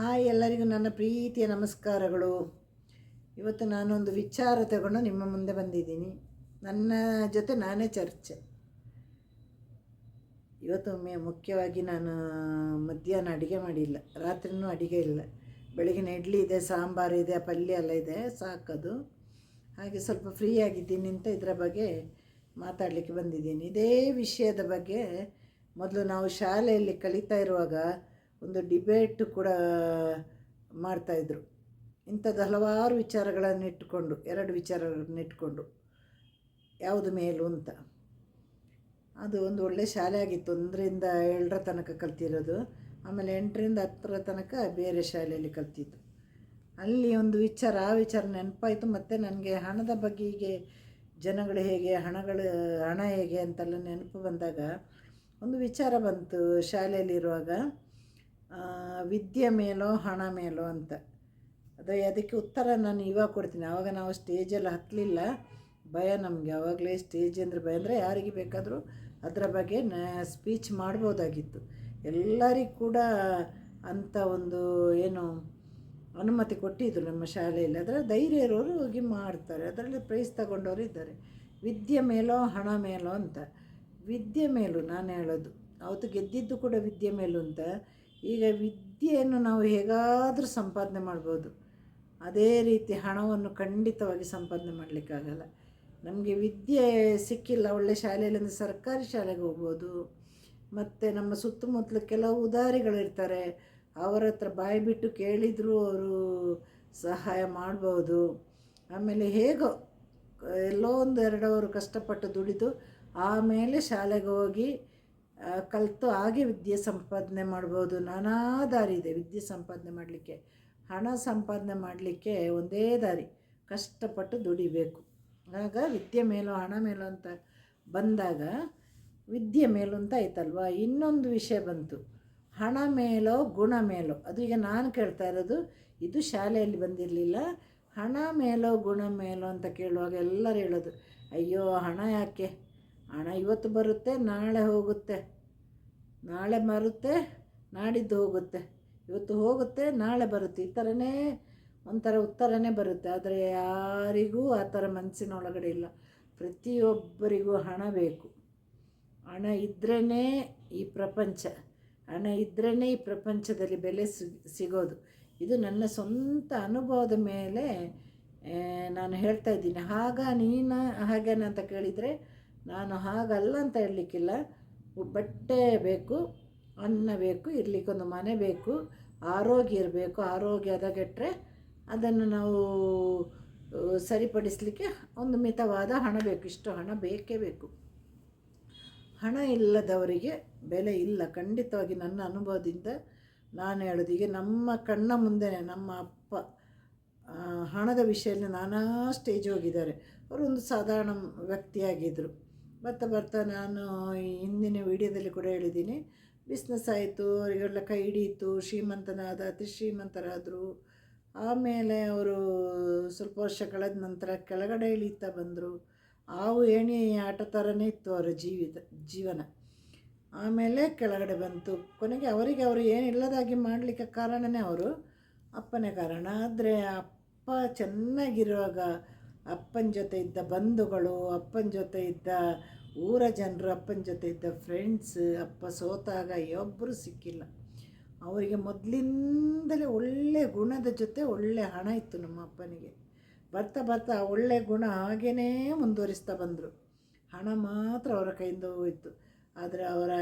Hi ಎಲ್ಲರಿಗೂ ನನ್ನ ಪ್ರೀತಿಯ ನಮಸ್ಕಾರಗಳು. ಇವತ್ತು ನಾನೊಂದು ವಿಚಾರ ತಗೊಂಡು ನಿಮ್ಮ ಮುಂದೆ ಬಂದಿದ್ದೀನಿ. ನನ್ನ ಜೊತೆ ನಾನೇ ಚರ್ಚೆ. ಇವತ್ತು ಮುಖ್ಯವಾಗಿ ನಾನು ಮಧ್ಯಾಹ್ನ ಅಡುಗೆ ಮಾಡಿಲ್ಲ. ರಾತ್ರಿನೂ ಅಡುಗೆ ಇಲ್ಲ. ಬೆಳಗಿನ ಇಡ್ಲಿ ಇದೆ, ಸಾಂಬಾರು ಇದೆ, ಪಲ್ಯ ಎಲ್ಲ ಇದೆ. ಸಾಕದು. ಹಾಗೆ ಸ್ವಲ್ಪ ಫ್ರೀ ಆಗಿದ್ದೀನಿ ಅಂತ ಇದರ ಬಗ್ಗೆ ಮಾತಾಡಲಿಕ್ಕೆ ಬಂದಿದ್ದೀನಿ. ಇದೇ ವಿಷಯದ ಬಗ್ಗೆ ಮೊದಲು ನಾವು ಶಾಲೆಯಲ್ಲಿ ಕಲಿತಾ ಇರುವಾಗ ಒಂದು ಡಿಬೇಟ್ ಕೂಡ ಮಾಡ್ತಾಯಿದ್ರು ಇಂಥದ್ದು ಹಲವಾರು ವಿಚಾರಗಳನ್ನು ಇಟ್ಟುಕೊಂಡು, ಎರಡು ವಿಚಾರಗಳನ್ನು ಇಟ್ಟುಕೊಂಡು, ಯಾವುದು ಮೇಲು ಅಂತ. ಅದು ಒಂದು ಒಳ್ಳೆ ಶಾಲೆ ಆಗಿತ್ತು. ಒಂದರಿಂದ ಏಳರ ತನಕ ಕಲ್ತಿರೋದು. ಆಮೇಲೆ ಎಂಟರಿಂದ ಹತ್ತರ ತನಕ ಬೇರೆ ಶಾಲೆಯಲ್ಲಿ ಕಲ್ತಿತ್ತು ಅಲ್ಲಿ ಒಂದು ವಿಚಾರ, ಆ ವಿಚಾರ ನೆನಪಾಯಿತು. ಮತ್ತು ನನಗೆ ಹಣದ ಬಗ್ಗೆ ಹೀಗೆ ಜನಗಳು ಹೇಗೆ, ಹಣಗಳು, ಹಣ ಹೇಗೆ ಅಂತೆಲ್ಲ ನೆನಪು ಬಂದಾಗ ಒಂದು ವಿಚಾರ ಬಂತು ಶಾಲೆಯಲ್ಲಿರುವಾಗ. ವಿದ್ಯೆ ಮೇಲೋ, ಹಣ ಮೇಲೋ ಅಂತ. ಅದು ಅದಕ್ಕೆ ಉತ್ತರ ನಾನು ಇವಾಗ ಕೊಡ್ತೀನಿ. ಆವಾಗ ನಾವು ಸ್ಟೇಜಲ್ಲಿ ಹತ್ತಲಿಲ್ಲ ಭಯ ನಮಗೆ. ಆವಾಗಲೇ ಸ್ಟೇಜ್ ಅಂದರೆ ಭಯ. ಅಂದರೆ ಯಾರಿಗೆ ಬೇಕಾದರೂ ಅದರ ಬಗ್ಗೆ ನ ಸ್ಪೀಚ್ ಮಾಡ್ಬೋದಾಗಿತ್ತು. ಎಲ್ಲರಿಗೂ ಕೂಡ ಅಂಥ ಒಂದು ಏನು ಅನುಮತಿ ಕೊಟ್ಟಿದ್ದರು ನಮ್ಮ ಶಾಲೆಯಲ್ಲಿ. ಅದರ ಧೈರ್ಯ ಇರೋರು ಹೋಗಿ ಮಾಡ್ತಾರೆ. ಅದರಲ್ಲಿ ಪ್ರೈಸ್ ತಗೊಂಡವರು ಇದ್ದಾರೆ. ವಿದ್ಯೆ ಮೇಲೋ, ಹಣ ಮೇಲೋ ಅಂತ. ವಿದ್ಯೆ ಮೇಲೂ ನಾನು ಹೇಳೋದು. ಅವತ್ತು ಗೆದ್ದಿದ್ದು ಕೂಡ ವಿದ್ಯೆ ಮೇಲೂ ಅಂತ. ಈಗ ವಿದ್ಯೆಯನ್ನು ನಾವು ಹೇಗಾದರೂ ಸಂಪಾದನೆ ಮಾಡ್ಬೋದು. ಅದೇ ರೀತಿ ಹಣವನ್ನು ಖಂಡಿತವಾಗಿ ಸಂಪಾದನೆ ಮಾಡಲಿಕ್ಕಾಗಲ್ಲ. ನಮಗೆ ವಿದ್ಯೆ ಸಿಕ್ಕಿಲ್ಲ, ಒಳ್ಳೆ ಶಾಲೆಯಲ್ಲಿ ಸರ್ಕಾರಿ ಶಾಲೆಗೆ ಹೋಗ್ಬೋದು. ಮತ್ತು ನಮ್ಮ ಸುತ್ತಮುತ್ತಲು ಕೆಲವು ಉದಾರಿಗಳಿರ್ತಾರೆ ಅವರ ಹತ್ರ ಬಾಯಿ ಬಿಟ್ಟು ಕೇಳಿದರೂ ಅವರು ಸಹಾಯ ಮಾಡ್ಬೋದು. ಆಮೇಲೆ ಹೇಗೋ, ಎಲ್ಲೋ ಒಂದು ಎರಡು ಕಷ್ಟಪಟ್ಟು ದುಡಿದು ಆಮೇಲೆ ಶಾಲೆಗೆ ಹೋಗಿ ಕಲಿತು ಹಾಗೆ ವಿದ್ಯೆ ಸಂಪಾದನೆ ಮಾಡ್ಬೋದು. ನಾನಾ ದಾರಿ ಇದೆ ವಿದ್ಯೆ ಸಂಪಾದನೆ ಮಾಡಲಿಕ್ಕೆ. ಹಣ ಸಂಪಾದನೆ ಮಾಡಲಿಕ್ಕೆ ಒಂದೇ ದಾರಿ, ಕಷ್ಟಪಟ್ಟು ದುಡಿಬೇಕು. ಆಗ ವಿದ್ಯೆ ಮೇಲೋ, ಹಣ ಮೇಲೋ ಅಂತ ಬಂದಾಗ ವಿದ್ಯೆ ಮೇಲೂ ಅಂತ ಆಯ್ತಲ್ವ? ಇನ್ನೊಂದು ವಿಷಯ ಬಂತು. ಹಣ ಮೇಲೋ, ಗುಣ ಮೇಲೋ. ಅದು ಈಗ ನಾನು ಕೇಳ್ತಾ ಇರೋದು, ಇದು ಶಾಲೆಯಲ್ಲಿ ಬಂದಿರಲಿಲ್ಲ. ಹಣ ಮೇಲೋ, ಗುಣ ಮೇಲೋ ಅಂತ ಕೇಳುವಾಗ ಎಲ್ಲರೂ ಹೇಳೋದು, ಅಯ್ಯೋ, ಹಣ ಯಾಕೆ? ಹಣ ಇವತ್ತು ಬರುತ್ತೆ, ನಾಳೆ ಹೋಗುತ್ತೆ. ನಾಳೆ ಬರುತ್ತೆ ನಾಡಿದ್ದು ಹೋಗುತ್ತೆ. ಇವತ್ತು ಹೋಗುತ್ತೆ, ನಾಳೆ ಬರುತ್ತೆ. ಈ ಥರನೇ ಒಂಥರ ಉತ್ತರನೇ ಬರುತ್ತೆ. ಆದರೆ ಯಾರಿಗೂ ಆ ಥರ ಮನಸ್ಸಿನೊಳಗಡೆ ಇಲ್ಲ. ಪ್ರತಿಯೊಬ್ಬರಿಗೂ ಹಣ ಬೇಕು. ಹಣ ಇದ್ರೇ ಈ ಪ್ರಪಂಚ. ಹಣ ಇದ್ರೇ ಈ ಪ್ರಪಂಚದಲ್ಲಿ ಬೆಲೆ ಸಿಗ್- ಸಿಗೋದು. ಇದು ನನ್ನ ಸ್ವಂತ ಅನುಭವದ ಮೇಲೆ ನಾನು ಹೇಳ್ತಾ ಇದ್ದೀನಿ. ಆಗ ನೀನು ಹಾಗೇನಂತ ಕೇಳಿದರೆ ನಾನು ಹಾಗಲ್ಲ ಅಂತ ಹೇಳಲಿಕ್ಕಿಲ್ಲ. ಬಟ್ಟೆ ಬೇಕು, ಅನ್ನ ಬೇಕು ಇರಲಿಕ್ಕೊಂದು ಮನೆ ಬೇಕು, ಆರೋಗ್ಯ ಇರಬೇಕು, ಆರೋಗ್ಯ ಅದಗೆಟ್ಟರೆ ಅದನ್ನು ನಾವು ಸರಿಪಡಿಸಲಿಕ್ಕೆ ಒಂದು ಮಿತವಾದ ಹಣ ಬೇಕು. ಇಷ್ಟು ಹಣ ಬೇಕೇ ಬೇಕು. ಹಣ ಇಲ್ಲದವರಿಗೆ ಬೆಲೆ ಇಲ್ಲ. ಖಂಡಿತವಾಗಿ ನನ್ನ ಅನುಭವದಿಂದ ನಾನು ಹೇಳೋದು ಈಗ ನಮ್ಮ ಕಣ್ಣ ಮುಂದೆನೇ ನಮ್ಮ ಅಪ್ಪ ಹಣದ ವಿಷಯದಲ್ಲಿ ನಾನಾ ಸ್ಟೇಜ್ ಹೋಗಿದ್ದಾರೆ. ಅವರು ಒಂದು ಸಾಧಾರಣ ವ್ಯಕ್ತಿಯಾಗಿದ್ದರು ಬರ್ತಾ ಬರ್ತಾ ನಾನು ಹಿಂದಿನ ವಿಡಿಯೋದಲ್ಲಿ ಕೂಡ ಹೇಳಿದ್ದೀನಿ. ಬಿಸ್ನೆಸ್ ಆಯಿತು, ಅವರಿಗೆಲ್ಲ ಕೈ ಹಿಡಿಯಿತು, ಶ್ರೀಮಂತನಾದ ಅತಿ ಶ್ರೀಮಂತರಾದರು. ಆಮೇಲೆ ಅವರು ಸ್ವಲ್ಪ ವರ್ಷ ಕಳೆದ ನಂತರ ಕೆಳಗಡೆ ಇಳಿತಾ ಬಂದರು. ಹಾವು, ಏಣಿ, ಆಟ ಥರನೇ ಇತ್ತು ಅವರ ಜೀವಿತ, ಜೀವನ. ಆಮೇಲೆ ಕೆಳಗಡೆ ಬಂತು. ಕೊನೆಗೆ ಅವರಿಗೆ ಅವರು ಏನಿಲ್ಲದಾಗಿ ಮಾಡಲಿಕ್ಕೆ ಕಾರಣನೇ ಅವರು ಅಪ್ಪನೇ ಕಾರಣ. ಆದರೆ ಅಪ್ಪ ಚೆನ್ನಾಗಿರುವಾಗ ಅಪ್ಪನ ಜೊತೆ ಇದ್ದ ಬಂಧುಗಳು, ಅಪ್ಪನ ಜೊತೆ ಇದ್ದ ಊರ ಜನರು, ಅಪ್ಪನ ಜೊತೆ ಇದ್ದ ಫ್ರೆಂಡ್ಸ್ ಅಪ್ಪ ಸೋತಾಗ ಒಬ್ಬರು ಸಿಕ್ಕಿಲ್ಲ. ಅವರಿಗೆ ಮೊದಲಿಂದಲೇ ಒಳ್ಳೆ ಗುಣದ ಜೊತೆ ಒಳ್ಳೆ ಹಣ ಇತ್ತು ನಮ್ಮ ಅಪ್ಪನಿಗೆ. ಬರ್ತಾ ಬರ್ತಾ ಒಳ್ಳೆ ಗುಣ ಹಾಗೇ ಮುಂದುವರಿಸ್ತಾ ಬಂದರು. ಹಣ ಮಾತ್ರ ಅವರ ಕೈಯಿಂದ ಹೋಯಿತು. ಆದರೆ ಅವರ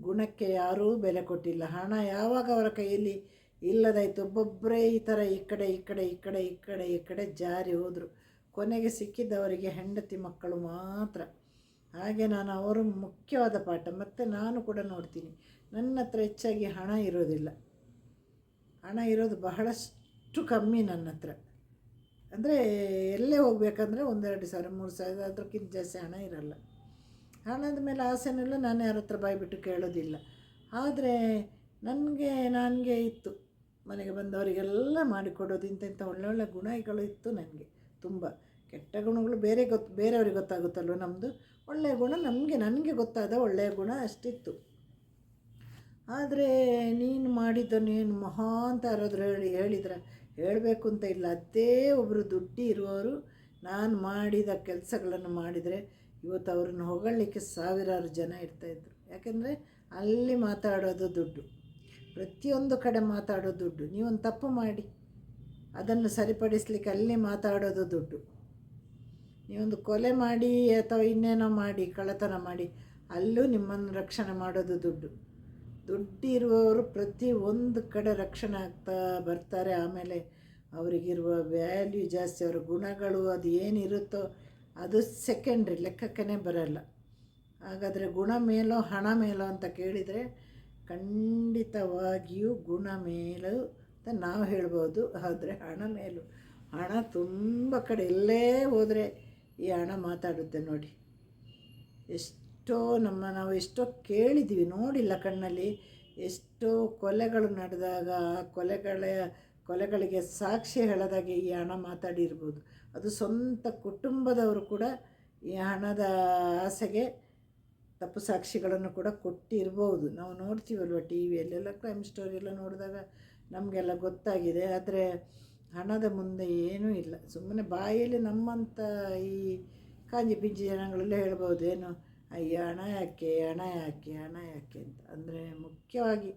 ಗುಣಕ್ಕೆ ಯಾರೂ ಬೆಲೆ ಕೊಟ್ಟಿಲ್ಲ. ಹಣ ಯಾವಾಗ ಅವರ ಕೈಯಲ್ಲಿ ಇಲ್ಲದಾಯಿತು ಒಬ್ಬೊಬ್ಬರೇ ಈ ಥರ ಈ ಕಡೆ ಈ ಕಡೆ ಈ ಕಡೆ ಈ ಕಡೆ ಈ ಕಡೆ ಜಾರಿ ಹೋದರು. ಕೊನೆಗೆ ಸಿಕ್ಕಿದ್ದವರಿಗೆ ಹೆಂಡತಿ ಮಕ್ಕಳು ಮಾತ್ರ. ಹಾಗೆ ನಾನು ಅವರು ಮುಖ್ಯವಾದ ಪಾಠ. ಮತ್ತು ನಾನು ಕೂಡ ನೋಡ್ತೀನಿ. ನನ್ನ ಹತ್ರ ಹೆಚ್ಚಾಗಿ ಹಣ ಇರೋದಿಲ್ಲ. ಹಣ ಇರೋದು ಬಹಳಷ್ಟು ಕಮ್ಮಿ ನನ್ನ ಹತ್ರ. ಅಂದರೆ ಎಲ್ಲೇ ಹೋಗ್ಬೇಕಂದ್ರೆ ಒಂದೆರಡು ಸಾವಿರ, ಮೂರು ಸಾವಿರ ಅದಕ್ಕಿಂತ ಜಾಸ್ತಿ ಹಣ ಇರಲ್ಲ. ಹಣದ ಮೇಲೆ ಆಸೆನೆಲ್ಲ ನಾನು ಯಾರ ಹತ್ರ ಬಾಯ್ಬಿಟ್ಟು ಕೇಳೋದಿಲ್ಲ. ಆದರೆ ನನಗೆ ನನಗೆ ಇತ್ತು. ಮನೆಗೆ ಬಂದವರಿಗೆಲ್ಲ ಮಾಡಿಕೊಡೋದು ಇಂಥ ಇಂಥ ಒಳ್ಳೊಳ್ಳೆ ಗುಣಗಳು ಇತ್ತು ನನಗೆ. ತುಂಬ ಕೆಟ್ಟ ಗುಣಗಳು ಬೇರೆ ಗೊತ್ತು ಬೇರೆಯವ್ರಿಗೆ ಗೊತ್ತಾಗುತ್ತಲ್ವ ನಮ್ಮದು ಒಳ್ಳೆಯ ಗುಣ ನಮಗೆ, ನನಗೆ ಗೊತ್ತಾದ ಒಳ್ಳೆಯ ಗುಣ ಅಷ್ಟಿತ್ತು. ಆದರೆ ನೀನು ಮಾಡಿದ್ದನ್ನೇನು ಮಹಾ ಅಂತ ಯಾರಾದರೂ ಹೇಳಿ, ಹೇಳಿದ್ರೆ? ಹೇಳಬೇಕು ಅಂತ ಇಲ್ಲ. ಅದೇ ಒಬ್ಬರು ದುಡ್ಡಿ ಇರುವವರು ನಾನು ಮಾಡಿದ ಕೆಲಸಗಳನ್ನು ಮಾಡಿದರೆ ಇವತ್ತು ಅವ್ರನ್ನ ಹೊಗಳಲಿಕ್ಕೆ ಸಾವಿರಾರು ಜನ ಇರ್ತಾಯಿದ್ರು ಯಾಕೆಂದರೆ ಅಲ್ಲಿ ಮಾತಾಡೋದು ದುಡ್ಡು. ಪ್ರತಿಯೊಂದು ಕಡೆ ಮಾತಾಡೋ ದುಡ್ಡು. ನೀವೊಂದು ತಪ್ಪು ಮಾಡಿ. ಅದನ್ನು ಸರಿಪಡಿಸ್ಲಿಕ್ಕೆ ಅಲ್ಲಿ ಮಾತಾಡೋದು ದುಡ್ಡು. ನೀವೊಂದು ಕೊಲೆ ಮಾಡಿ ಅಥವಾ ಇನ್ನೇನೋ ಮಾಡಿ, ಕಳ್ಳತನ ಮಾಡಿ, ಅಲ್ಲೂ ನಿಮ್ಮನ್ನು ರಕ್ಷಣೆ ಮಾಡೋದು ದುಡ್ಡು. ದುಡ್ಡಿರುವವರು ಪ್ರತಿ ಒಂದು ಕಡೆ ರಕ್ಷಣೆ ಆಗ್ತಾ ಬರ್ತಾರೆ. ಆಮೇಲೆ ಅವರಿಗಿರುವ ವ್ಯಾಲ್ಯೂ ಜಾಸ್ತಿ, ಅವರ ಗುಣಗಳು, ಅದು ಏನಿರುತ್ತೋ ಅದು ಸೆಕೆಂಡ್ರಿ ಲೆಕ್ಕಕ್ಕೇ ಬರಲ್ಲ. ಹಾಗಾದರೆ ಗುಣ ಮೇಲೋ, ಹಣ ಮೇಲೋ ಅಂತ ಕೇಳಿದರೆ ಖಂಡಿತವಾಗಿಯೂ ಗುಣ ಮೇಲು ಅಂತ ನಾವು ಹೇಳ್ಬೋದು. ಆದರೆ ಹಣ ಮೇಲು. ಹಣ ತುಂಬ ಕಡೆ ಎಲ್ಲೇ ಹೋದರೆ ಈ ಹಣ ಮಾತಾಡುತ್ತೆ ನೋಡಿ. ಎಷ್ಟೋ ನಮ್ಮ ನಾವು ಎಷ್ಟೋ ಕೇಳಿದ್ದೀವಿ ನೋಡಿಲ್ಲ ಕಣ್ಣಲ್ಲಿ. ಎಷ್ಟೋ ಕೊಲೆಗಳು ನಡೆದಾಗ ಆ ಕೊಲೆಗಳ, ಕೊಲೆಗಳಿಗೆ ಸಾಕ್ಷಿ ಹೇಳದಾಗೆ ಈ ಹಣ ಮಾತಾಡಿರ್ಬೋದು. ಅದು ಸ್ವಂತ ಕುಟುಂಬದವರು ಕೂಡ ಈ ಹಣದ ಆಸೆಗೆ ತಪ್ಪು ಸಾಕ್ಷಿಗಳನ್ನು ಕೂಡ ಕೊಟ್ಟಿರ್ಬೋದು. ನಾವು ನೋಡ್ತೀವಲ್ವ ಟಿ ವಿಯಲ್ಲೆಲ್ಲ ಕ್ರೈಮ್ ಸ್ಟೋರಿ ಎಲ್ಲ ನೋಡಿದಾಗ ನಮಗೆಲ್ಲ ಗೊತ್ತಾಗಿದೆ, ಆದರೆ ಹಣದ ಮುಂದೆ ಏನೂ ಇಲ್ಲ. ಸುಮ್ಮನೆ ಬಾಯಲ್ಲಿ ನಮ್ಮಂಥ ಈ ಕಾಂಜಿ ಪಿಂಜಿ ಜನಗಳಲ್ಲೇ ಹೇಳ್ಬೋದು, ಏನು, ಅಯ್ಯ, ಹಣ ಯಾಕೆ ಹಣ ಯಾಕೆ ಹಣ ಯಾಕೆ ಅಂತ. ಅಂದರೆ ಮುಖ್ಯವಾಗಿ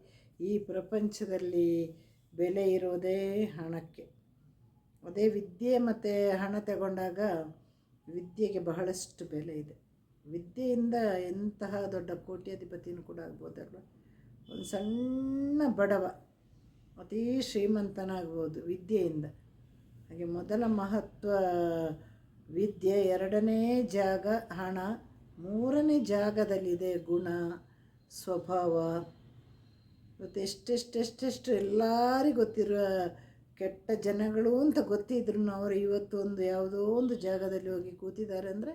ಈ ಪ್ರಪಂಚದಲ್ಲಿ ಬೆಲೆ ಇರೋದೇ ಹಣಕ್ಕೆ. ಅದೇ ವಿದ್ಯೆ ಮತ್ತು ಹಣ ತಗೊಂಡಾಗ ವಿದ್ಯೆಗೆ ಬಹಳಷ್ಟು ಬೆಲೆ ಇದೆ. ವಿದ್ಯೆಯಿಂದ ಎಂತಹ ದೊಡ್ಡ ಕೋಟ್ಯಾಧಿಪತಿನೂ ಕೂಡ ಆಗ್ಬೋದಲ್ವ? ಒಂದು ಸಣ್ಣ ಬಡವ ಅತೀ ಶ್ರೀಮಂತನಾಗ್ಬೋದು ವಿದ್ಯೆಯಿಂದ. ಹಾಗೆ ಮೊದಲ ಮಹತ್ವ, ವಿದ್ಯೆ ಎರಡನೇ ಜಾಗ ಹಣ, ಮೂರನೇ ಜಾಗದಲ್ಲಿದೆ ಗುಣ, ಸ್ವಭಾವ. ಇವತ್ತು ಎಷ್ಟೆಷ್ಟೆಷ್ಟೆಷ್ಟು ಎಲ್ಲರಿಗೂ ಗೊತ್ತಿರುವ ಕೆಟ್ಟ ಜನಗಳು ಅಂತ ಗೊತ್ತಿದ್ರು ಅವರು ಇವತ್ತು ಒಂದು ಯಾವುದೋ ಒಂದು ಜಾಗದಲ್ಲಿ ಹೋಗಿ ಕೂತಿದ್ದಾರೆ ಅಂದರೆ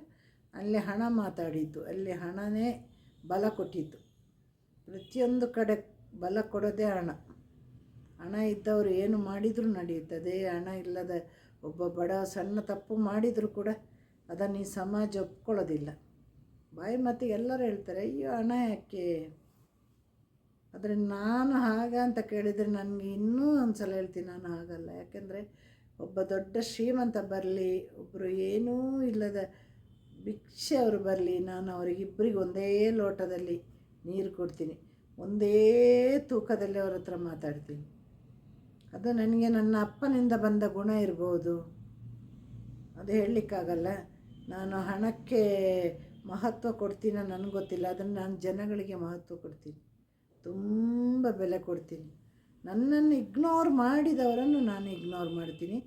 ಅಲ್ಲಿ ಹಣ ಮಾತಾಡಿದ್ದು, ಅಲ್ಲಿ ಹಣನೇ ಬಲ ಕೊಟ್ಟಿತ್ತು ಪ್ರತಿಯೊಂದು ಕಡೆ ಬಲ ಕೊಡೋದೇ ಹಣ. ಹಣ ಇದ್ದವರು ಏನು ಮಾಡಿದರೂ ನಡೆಯುತ್ತದೆ. ಹಣ ಇಲ್ಲದ ಒಬ್ಬ ಬಡ ಸಣ್ಣ ತಪ್ಪು ಮಾಡಿದರೂ ಕೂಡ ಅದನ್ನು ಈ ಸಮಾಜ ಒಪ್ಕೊಳ್ಳೋದಿಲ್ಲ. ಬಾಯಿ ಮತ್ತು ಎಲ್ಲರೂ ಹೇಳ್ತಾರೆ, ಅಯ್ಯೋ, ಹಣ ಯಾಕೆ? ಆದರೆ ನಾನು ಹಾಗ ಅಂತ ಕೇಳಿದರೆ ನನಗೆ ಇನ್ನೂ ಒಂದು ಸಲ ಹೇಳ್ತೀನಿ, ನಾನು ಹಾಗಲ್ಲ. ಯಾಕೆಂದರೆ ಒಬ್ಬ ದೊಡ್ಡ ಶ್ರೀಮಂತ ಬರಲಿ ಒಬ್ಬರು ಏನೂ ಇಲ್ಲದ ಭಿಕ್ಷೆ ಅವರು ಬರಲಿ, ನಾನು ಅವರಿಗಿಬ್ಬರಿಗೆ ಒಂದೇ ಲೋಟದಲ್ಲಿ ನೀರು ಕೊಡ್ತೀನಿ, ಒಂದೇ ತೂಕದಲ್ಲಿ ಅವ್ರ ಹತ್ರ ಮಾತಾಡ್ತೀನಿ. ಅದು ನನಗೆ ನನ್ನ ಅಪ್ಪನಿಂದ ಬಂದ ಗುಣ ಇರ್ಬೋದು. ಅದು ಹೇಳಲಿಕ್ಕಾಗಲ್ಲ. ನಾನು ಹಣಕ್ಕೆ ಮಹತ್ವ ಕೊಡ್ತೀನೋ ನನಗೆ ಗೊತ್ತಿಲ್ಲ. ಅದನ್ನು ನಾನು ಜನಗಳಿಗೆ ಮಹತ್ವ ಕೊಡ್ತೀನಿ. ತುಂಬ ಬೆಲೆ ಕೊಡ್ತೀನಿ. ನನ್ನನ್ನು ಇಗ್ನೋರ್ ಮಾಡಿದವರನ್ನು ನಾನು ಇಗ್ನೋರ್ ಮಾಡ್ತೀನಿ.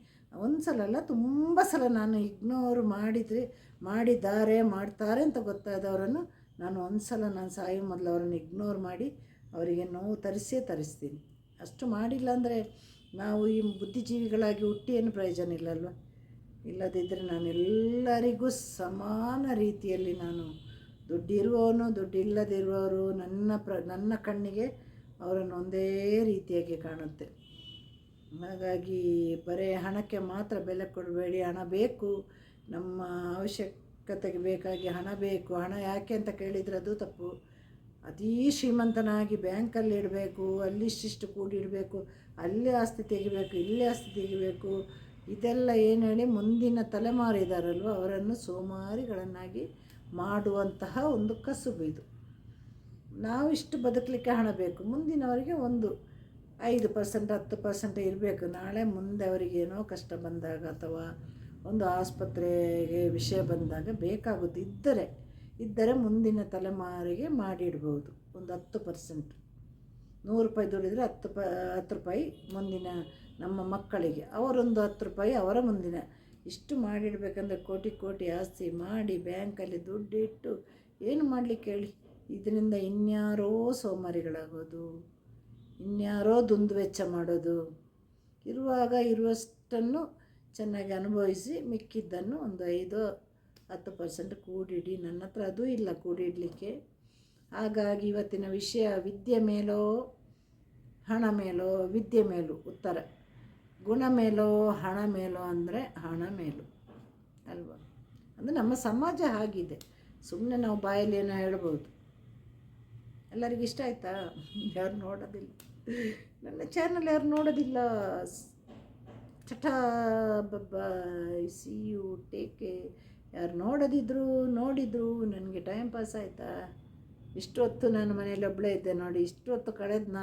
ಒಂದು ಸಲ ಅಲ್ಲ ತುಂಬ ಸಲ ನಾನು ಇಗ್ನೋರ್ ಮಾಡಿದರೆ, ಮಾಡಿದ್ದಾರೆ, ಮಾಡ್ತಾರೆ ಅಂತ ಗೊತ್ತಾದವರನ್ನು ನಾನು ಒಂದು ಸಲ ನಾನು ಸಾಯಿ ಮೊದಲು ಅವರನ್ನು ಇಗ್ನೋರ್ ಮಾಡಿ ಅವರಿಗೆ ನೋವು ತರಿಸೇ ತರಿಸ್ತೀನಿ. ಅಷ್ಟು ಮಾಡಿಲ್ಲ ಅಂದರೆ ನಾವು ಈ ಬುದ್ಧಿಜೀವಿಗಳಾಗಿ ಹುಟ್ಟಿ ಏನು ಪ್ರಯೋಜನ ಇಲ್ಲಲ್ವ? ಇಲ್ಲದಿದ್ದರೆ ನಾನು ಎಲ್ಲರಿಗೂ ಸಮಾನ ರೀತಿಯಲ್ಲಿ ನಾನು ದುಡ್ಡಿರುವವನು, ದುಡ್ಡಿಲ್ಲದಿರುವವರು ನನ್ನ ಪ್ರ, ನನ್ನ ಕಣ್ಣಿಗೆ ಅವರನ್ನು ಒಂದೇ ರೀತಿಯಾಗಿ ಕಾಣುತ್ತೆ. ಹಾಗಾಗಿ ಬರೀ ಹಣಕ್ಕೆ ಮಾತ್ರ ಬೆಲೆ ಕೊಡಬೇಡಿ, ಹಣ ಬೇಕು, ನಮ್ಮ ಅವಶ್ಯಕತೆಗೆ ಬೇಕಾಗಿ ಹಣ ಬೇಕು. ಹಣ ಯಾಕೆ ಅಂತ ಕೇಳಿದರೆ ಅದು ತಪ್ಪು. ಅತೀ ಶ್ರೀಮಂತನಾಗಿ ಬ್ಯಾಂಕಲ್ಲಿ ಇಡಬೇಕು, ಅಲ್ಲಿ ಇಷ್ಟಿಷ್ಟು ಕೂಡಿಡಬೇಕು ಅಲ್ಲಿ ಆಸ್ತಿ ತೆಗಿಬೇಕು, ಇಲ್ಲಿ ಆಸ್ತಿ ತೆಗಿಬೇಕು, ಇದೆಲ್ಲ ಏನು ಹೇಳಿ ಮುಂದಿನ ತಲೆಮಾರಿದಾರಲ್ವ, ಅವರನ್ನು ಸೋಮಾರಿಗಳನ್ನಾಗಿ ಮಾಡುವಂತಹ ಒಂದು ಕಸುಬು ಇದು. ನಾವು ಇಷ್ಟು ಬದುಕಲಿಕ್ಕೆ ಹಣ ಬೇಕು, ಮುಂದಿನವರಿಗೆ ಒಂದು ಐದು ಪರ್ಸೆಂಟ್, ಹತ್ತು ಪರ್ಸೆಂಟ್ ಇರಬೇಕು. ನಾಳೆ ಮುಂದೆ ಅವರಿಗೆ ಏನೋ ಕಷ್ಟ ಬಂದಾಗ ಅಥವಾ ಒಂದು ಆಸ್ಪತ್ರೆಗೆ ವಿಷಯ ಬಂದಾಗ ಬೇಕಾಗುತ್ತೆ ಇದ್ದರೆ ಇದ್ದರೆ ಮುಂದಿನ ತಲೆಮಾರಿಗೆ ಮಾಡಿಡ್ಬೋದು. ಒಂದು ಹತ್ತು ಪರ್ಸೆಂಟ್ ನೂರು ರೂಪಾಯಿ ದುಡಿದರೆ ಹತ್ತು ಪ, ಹತ್ತು ರೂಪಾಯಿ ಮುಂದಿನ ನಮ್ಮ ಮಕ್ಕಳಿಗೆ. ಅವರೊಂದು ಹತ್ತು ರೂಪಾಯಿ ಅವರ ಮುಂದಿನ. ಇಷ್ಟು ಮಾಡಿಡಬೇಕಂದ್ರೆ ಕೋಟಿ ಕೋಟಿ ಆಸ್ತಿ ಮಾಡಿ ಬ್ಯಾಂಕಲ್ಲಿ ದುಡ್ಡಿಟ್ಟು ಏನು ಮಾಡಲಿಕ್ಕೆ ಹೇಳಿ ಇದರಿಂದ ಇನ್ಯಾರೋ ಸೋಮಾರಿಗಳಾಗೋದು. ಇನ್ಯಾರೋ ದುಂದು ವೆಚ್ಚ ಮಾಡೋದು. ಇರುವಾಗ ಇರುವಷ್ಟನ್ನು ಚೆನ್ನಾಗಿ ಅನುಭವಿಸಿ ಮಿಕ್ಕಿದ್ದನ್ನು ಒಂದು ಐದು ಹತ್ತು ಪರ್ಸೆಂಟ್ ಕೂಡಿಡಿ. ನನ್ನ ಹತ್ರ ಅದೂ ಇಲ್ಲ ಕೂಡಿಡಲಿಕ್ಕೆ. ಹಾಗಾಗಿ ಇವತ್ತಿನ ವಿಷಯ ವಿದ್ಯೆ ಮೇಲೋ, ಹಣ ಮೇಲೋ, ವಿದ್ಯೆ ಮೇಲೂ ಉತ್ತರ. ಗುಣ ಮೇಲೋ, ಹಣ ಮೇಲೋ ಅಂದರೆ ಹಣ ಮೇಲು. ಅಲ್ವಾ? ಅಂದರೆ ನಮ್ಮ ಸಮಾಜ ಆಗಿದೆ ಸುಮ್ಮನೆ ನಾವು ಬಾಯಲ್ಲಿ ಏನೋ ಹೇಳ್ಬೋದು. ಎಲ್ಲರಿಗೂ ಇಷ್ಟ ಆಯಿತಾ? ಯಾರು ನೋಡೋದಿಲ್ಲ. ನನ್ನ ಚಾನಲ್ ಯಾರು ನೋಡೋದಿಲ್ಲ? ಚಟ ಬಬ್ಬ ಸಿ ಯು ಟೇಕೆ ಯಾರು ನೋಡೋದಿದ್ರು, ನೋಡಿದ್ರು, ನನಗೆ ಟೈಮ್ ಪಾಸ್ ಆಯಿತಾ? ಇಷ್ಟೊತ್ತು ನಾನು ಮನೇಲಿ ಒಬ್ಬಳೇ ಇದ್ದೆ ನೋಡಿ, ಇಷ್ಟೊತ್ತು ಕಳೆದ್ನ?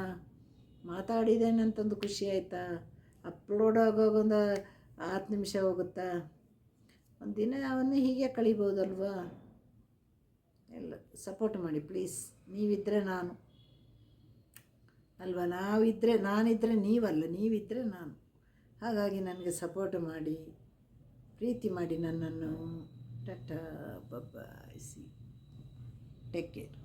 ಮಾತಾಡಿದ್ದೇನಂತಂದು ಖುಷಿ ಆಯಿತಾ? ಅಪ್ಲೋಡ್ ಆಗೋಗೊಂದು ಹತ್ತು ನಿಮಿಷ ಹೋಗುತ್ತಾ? ಒಂದು ದಿನ ಅವನ್ನು ಹೀಗೆ ಕಳಿಬೋದಲ್ವಾ? ಎಲ್ಲ ಸಪೋರ್ಟ್ ಮಾಡಿ ಪ್ಲೀಸ್ ನೀವಿದ್ದರೆ ನಾನು. ಅಲ್ವಾ? ನಾವಿದ್ದರೆ ನಾನಿದ್ದರೆ ನೀವಲ್ಲ ನೀವಿದ್ದರೆ ನಾನು. ಹಾಗಾಗಿ ನನಗೆ ಸಪೋರ್ಟ್ ಮಾಡಿ, ಪ್ರೀತಿ ಮಾಡಿ ನನ್ನನ್ನು. Bye bye. See. Take care.